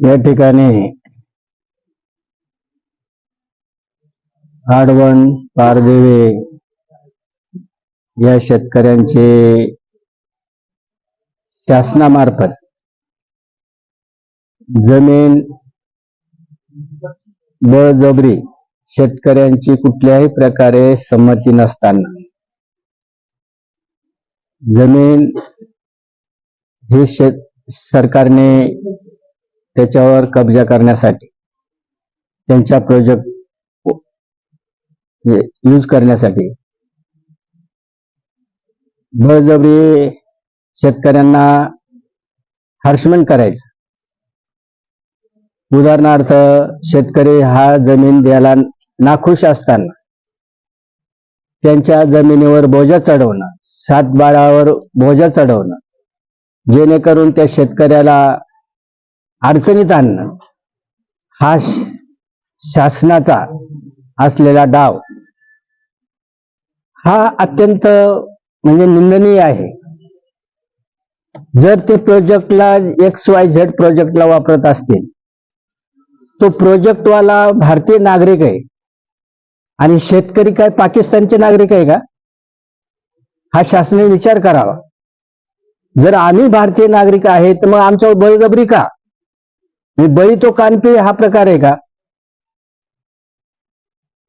या ठिकाणी आडवण पारदेवे या शेतकऱ्यांचे शासनामार्फत जमीन बळजबरी शेतकऱ्यांची कुठल्याही प्रकारे संमती नसताना जमीन हे शेत सरकारने त्याच्यावर कब्जा करण्यासाठी त्यांच्या प्रोजेक्ट यूज करण्यासाठी. बळजबरी शेतकऱ्यांना हर्षमेंट करायचं. उदाहरणार्थ शेतकरी हा जमीन द्यायला नाखुश असताना त्यांच्या जमिनीवर बोजा चढवणं सातबारावर बोजा चढवणं जेणेकरून त्या शेतकऱ्याला अडचणीत आणणं हा शासनाचा असलेला डाव हा अत्यंत म्हणजे निंदनीय आहे. जर ते प्रोजेक्टला एक्स वाय झेड प्रोजेक्टला वापरत असतील तो प्रोजेक्टवाला भारतीय नागरिक आहे आणि शेतकरी काय पाकिस्तानचे नागरिक आहे का? हा शासनाने विचार करावा. जर आम्ही भारतीय नागरिक आहे तर मग आमच्यावर बळजबरी का? बळी तो कानपी हा प्रकार आहे का?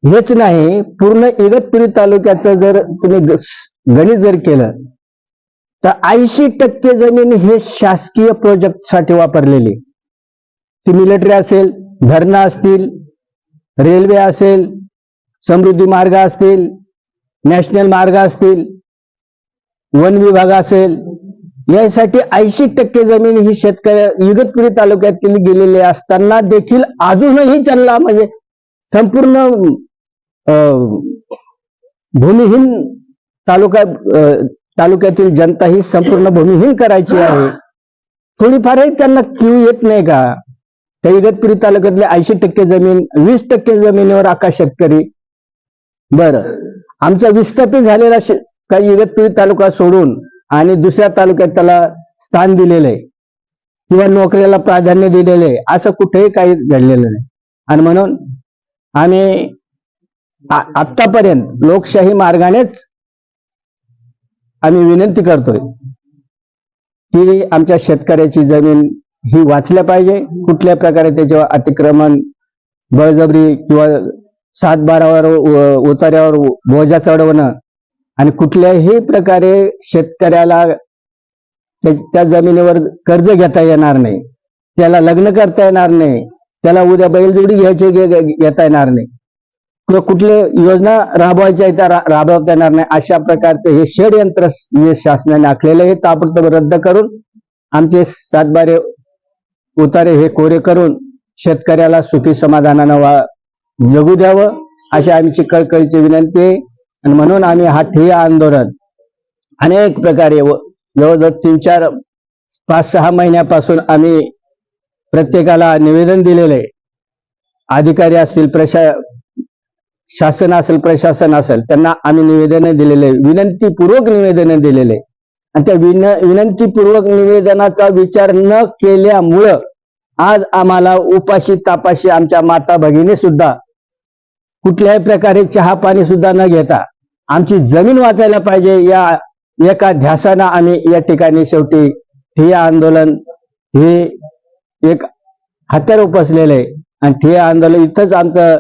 हेच नाही पूर्ण इगतपुरी तालुक्याचं जर तुम्ही गणित जर केलं तर ऐंशी टक्के जमीन हे शासकीय प्रोजेक्टसाठी वापरलेली. ती मिलिटरी असेल धरणं असतील रेल्वे असेल समृद्धी मार्ग असतील नॅशनल मार्ग असतील वन विभाग असेल यासाठी ऐंशी टक्के जमीन ही शेतकरी इगतपुरी तालुक्यातील गेलेली असताना देखील अजूनही त्यांना म्हणजे संपूर्ण अं, भूमिहीन तालुका तालुक्यातील जनता ही संपूर्ण भूमिहीन करायची आहे. थोडीफारही त्यांना क्यू येत नाही का? त्या इगतपुरी तालुक्यातले ऐंशी टक्के जमीन वीस टक्के जमिनीवर आका शेतकरी. बर. आमचा विस्थापित झालेला काही इगतपुरी तालुका सोडून आणि दुसऱ्या तालुक्यात त्याला स्थान दिलेलं आहे किंवा नोकरीला प्राधान्य दिलेलं आहे असं कुठेही काही घडलेलं नाही. आणि म्हणून आम्ही आतापर्यंत लोकशाही मार्गानेच आम्ही विनंती करतोय की आमच्या शेतकऱ्याची जमीन ही वाचल्या पाहिजे. कुठल्या प्रकारे त्याच्यावर अतिक्रमण बळजबरी किंवा सात बारावर उतार्यावर बोजा चढवणं आणि कुठल्याही प्रकारे शेतकऱ्याला त्या त्या जमिनीवर कर्ज घेता येणार नाही. त्याला लग्न करता येणार नाही. त्याला उद्या बैलजोडी घ्यायची घेता येणार नाही. किंवा कुठले योजना राबवायच्या त्या राबवता येणार नाही. अशा प्रकारचं हे षडयंत्र शासनाने आखलेलं हे ताबडतोब रद्द करून आमचे सातबारे उतारे हे कोरे करून शेतकऱ्याला सुखी समाधानानं वा जगू द्यावं अशी आमची कळकळीची विनंती आहे. आणि म्हणून आम्ही हा ठिय्या आंदोलन अनेक प्रकारे व- जवळजवळ तीन चार पाच सहा महिन्यापासून आम्ही प्रत्येकाला निवेदन दिलेले अधिकारी असतील प्रशा शासन असेल प्रशासन असेल त्यांना आम्ही निवेदन दिलेले विनंतीपूर्वक निवेदन दिलेले आणि त्या विन विनंतीपूर्वक निवेदनाचा विचार न केल्यामुळं आज आम्हाला उपाशी तापाशी आमच्या माता भगिनी सुद्धा कुठल्याही प्रकारे चहा पाणी सुद्धा न घेता आमची जमीन वाचायला पाहिजे या एका ध्यासानं आम्ही या ठिकाणी शेवटी ठिय्या आंदोलन हे एक हत्यार उपसलेलं आहे. आणि ठिय्या आंदोलन इथंच आमचं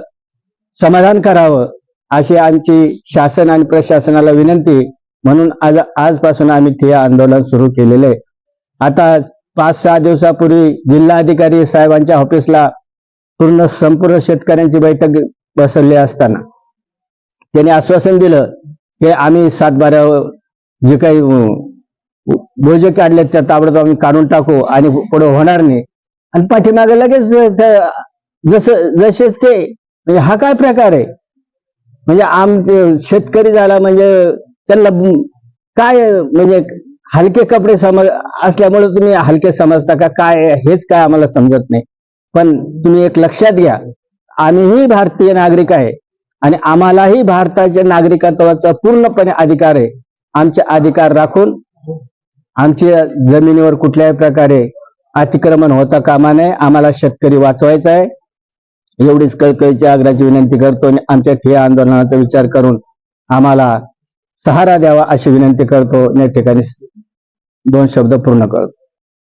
समाधान करावं अशी आमची शासन आणि प्रशासनाला विनंती म्हणून आज आजपासून आम्ही ठिय्या आंदोलन सुरू केलेलं आहे. आता पाच सहा दिवसापूर्वी जिल्हाधिकारी साहेबांच्या ऑफिसला पूर्ण संपूर्ण शेतकऱ्यांची बैठक बसवली असताना त्यांनी आश्वासन दिलं की आम्ही सातबाऱ्यावर जे काही भोजे बोजे काढले त्या ताबडतोब आम्ही काढून टाकू आणि पुढे होणार नाही. आणि पाठीमागे लगेच जसं जसे ते म्हणजे हा काय प्रकार आहे? म्हणजे आमचे शेतकरी झाला म्हणजे त्यांना काय म्हणजे हलके कपडे समज असल्यामुळे तुम्ही हलके समजता का? काय हेच काय आम्हाला समजत नाही. पण तुम्ही एक लक्षात घ्या. आम्हीही भारतीय नागरिक आहे. आणि आम्हालाही भारताच्या नागरिकत्वाचा पूर्णपणे अधिकार आहे. आमचे अधिकार राखून आमच्या जमिनीवर कुठल्याही प्रकारे अतिक्रमण होता कामा नये. आम्हाला शेतकरी वाचवायचा आहे. एवढीच कळकळीची आग्रहाची विनंती करतो आणि आमच्या ठिया आंदोलनाचा विचार करून आम्हाला सहारा द्यावा अशी विनंती करतो. या ठिकाणी दोन शब्द पूर्ण करतो.